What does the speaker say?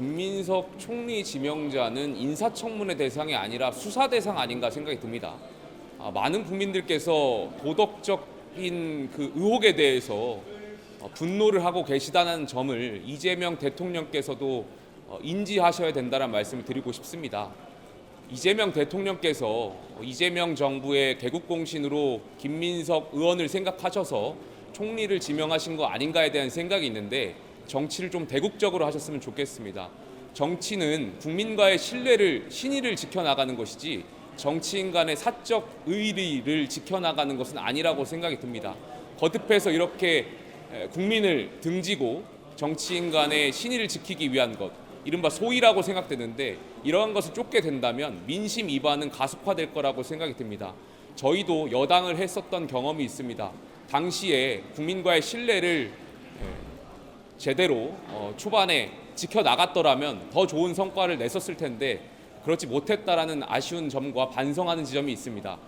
김민석 총리 지명자는 인사청문회 대상이 아니라 수사 대상 아닌가 생각이 듭니다. 아, 많은 국민들께서 도덕적인 그 의혹에 대해서 어, 분노를 하고 계시다는 점을 이재명 대통령께서도 어, 인지하셔야 된다는 말씀을 드리고 싶습니다. 이재명 대통령께서 이재명 정부의 개국 공신으로 김민석 의원을 생각하셔서 총리를 지명하신 거 아닌가에 대한 생각이 있는데 정치를 좀 대국적으로 하셨으면 좋겠습니다. 정치는 국민과의 신뢰를 신의를 지켜나가는 것이지 정치인 간의 사적 의리를 지켜나가는 것은 아니라고 생각이 듭니다. 거듭해서 이렇게 에, 국민을 등지고 정치인 간의 신의를 지키기 위한 것 이른바 소위라고 생각되는데 이러한 것을 쫓게 된다면 민심 위반은 가속화될 거라고 생각이 듭니다. 저희도 여당을 했었던 경험이 있습니다. 당시에 국민과의 신뢰를 에, 제대로 어, 초반에 지켜 나갔더라면 더 좋은 성과를 냈었을 텐데 그렇지 못했다라는 아쉬운 점과 반성하는 지점이 있습니다.